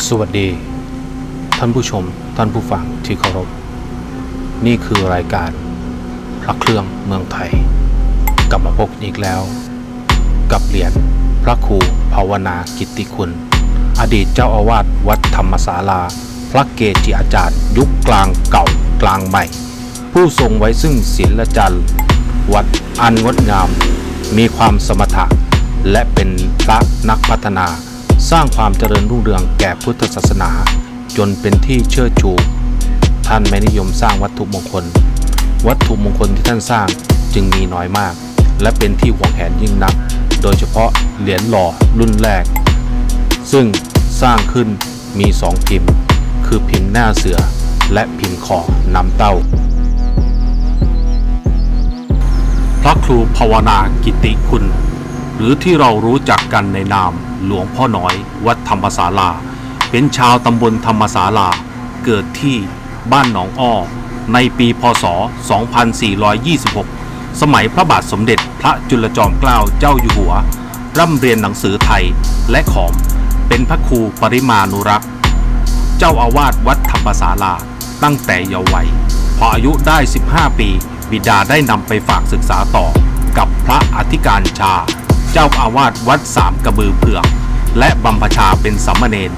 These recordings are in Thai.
สวัสดี ท่านผู้ชม ท่านผู้ฟังที่เคารพ นี่คือรายการพระเครื่องเมืองไทย กลับมาพบอีกแล้ว กับเหรียญพระครูภาวนากิตติคุณ อดีตเจ้าอาวาสวัดธรรมศาลา พระเกจิอาจารย์ ยุคกลางเก่ากลางใหม่ ผู้ทรงไว้ซึ่งศีลจันทร์วัดอันงดงาม มีความสมถะและเป็นพระนักพัฒนา สร้างความเจริญรุ่งเรืองแก่พุทธศาสนา จนเป็นที่เชิดชู ท่านไม่นิยมสร้างวัตถุมงคล วัตถุมงคลที่ท่านสร้างจึงมีน้อยมาก และเป็นที่หวงแหนยิ่งนัก โดยเฉพาะเหรียญหล่อรุ่นแรก ซึ่งสร้างขึ้นมีสองพิมพ์ คือพิมพ์หน้าเสือ และพิมพ์คอน้ำเต้า พระครูภาวนากิติคุณ หรือที่เรารู้จักกันในนาม หลวงพ่อน้อย วัดธรรมศาลา เป็นชาวตำบลธรรมศาลา เกิดที่บ้านหนองอ้อ ในปีพศ 2426 สมัยพระบาทสมเด็จพระจุลจอมเกล้าเจ้าอยู่หัว ร่ำเรียนหนังสือไทยและขอม เป็นพระครูปริมานุรักษ์ เจ้าอาวาสวัดธรรมศาลา ตั้งแต่เยาว์วัย พออายุได้ 15 ปี บิดาได้นำไปฝากศึกษาต่อกับพระอธิการชา เจ้าอาวาสวัดสามกระบือเผือกและบำพชาเป็นสัมเนน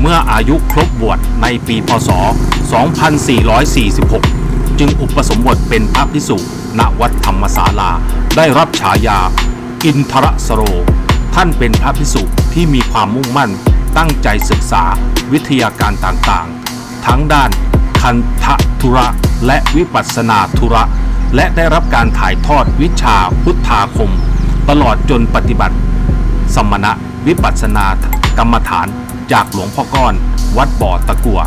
เมื่ออายุครบบวชในปีพศ 2446 จึงอุปสมบทเป็นพระภิกษุณวัดธรรมศาลา ได้รับฉายา อินทรสโร ท่านเป็นพระภิกษุที่มีความมุ่งมั่นตั้งใจศึกษาวิทยาการต่างๆ ทั้งด้านคันธุระและวิปัสสนาธุระ และได้รับการถ่ายทอดวิชาพุทธาคม ตลอดจนปฏิบัติ สมณะวิปัสสนากรรมฐานจากหลวงพ่อก้อน วัดบ่อตะกัว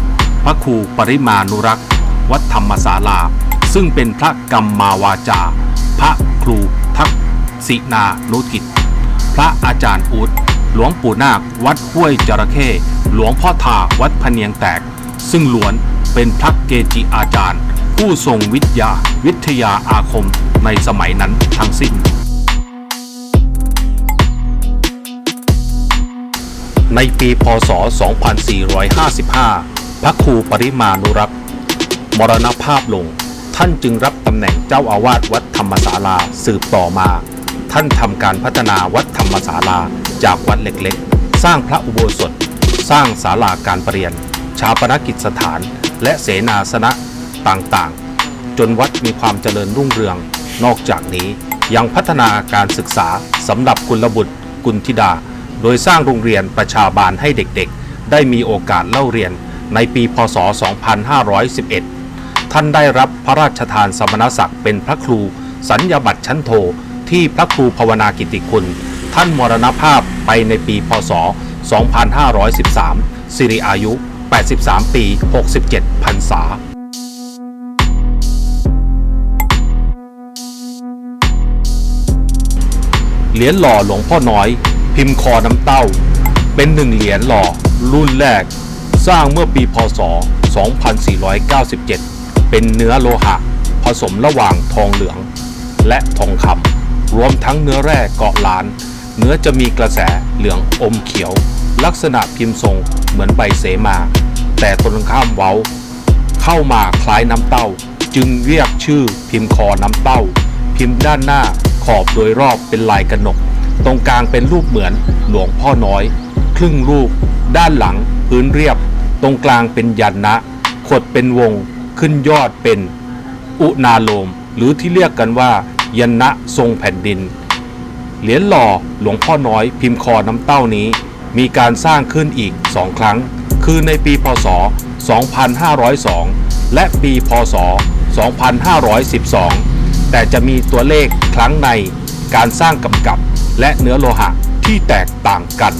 พระครูปริมานุรักษ์ วัดธรรมศาลา ซึ่งเป็นพระกรรมมาวาจา พระครูทักษินานุกิจ พระอาจารย์อูดหลวงปู่นาควัดห้วยจระเข้หลวงพ่อทาวัดพเนียงแตก ซึ่งล้วนเป็นพระเกจิอาจารย์ ผู้ทรงวิทยาวิทยาอาคมในสมัยนั้นทั้งสิ้น ในปีพศ 2455 พระครูปริมานุรักษ์ มรณภาพลง ท่านจึงรับตำแหน่งเจ้าอาวาสวัดธรรมศาลาสืบต่อมา ท่านทำการพัฒนาวัดธรรมศาลาจากวัดเล็กๆ สร้างพระอุโบสถ สร้างศาลาการประเรียน ชาปนกิจสถาน และเสนาสนะต่างๆ จนวัดมีความเจริญรุ่งเรือง นอกจากนี้ยังพัฒนาการศึกษาสำหรับกุลบุตรกุลธิดา โดยสร้างโรงเรียนประชาบาลให้เด็กๆ ได้มีโอกาสเล่าเรียนในปีพศ 2511 ท่านได้รับพระราชทานสมณศักดิ์เป็นพระครู สัญญาบัตรชั้นโท ที่พระครูภาวนากิติคุณ ท่านมรณภาพไปในปีพศ 2513 สิริอายุ 83 ปี 67 พรรษาเหรียญหล่อหลวงพ่อน้อย พิมพ์คอน้ำเต้า เป็นหนึ่งเหรียญหล่อรุ่นแรก สร้างเมื่อปีพศ 2497 เป็นเนื้อโลหะ ผสมระหว่างทองเหลือง และทองคำรวมทั้งเนื้อแร่เกาะล้าน เนื้อจะมีกระแสเหลืองอมเขียว ลักษณะพิมพ์ทรงเหมือนใบเสมา แต่ตรงข้ามเว้า เข้ามาคล้ายน้ำเต้า จึงเรียกชื่อพิมพ์คอน้ำเต้า พิมพ์ด้านหน้าขอบโดยรอบเป็นลายกระหนก ตรงกลางเป็นรูปเหมือนหลวงพ่อน้อย ครึ่งรูปด้านหลังพื้นเรียบ ตรงกลางเป็นยันนะ ขดเป็นวงขึ้นยอดเป็นอุณาโลม หรือที่เรียกกันว่า ยันนะทรงแผ่นดิน เหรียญหล่อหลวงพ่อน้อยพิมพ์คอน้ำเต้านี้ มีการสร้างขึ้นอีกสองครั้ง คือในปีพศ 2502 และปีพศ 2512 แต่จะมีตัวเลขครั้งในการสร้างกำกับ และเนื้อโลหะที่แตกต่างกัน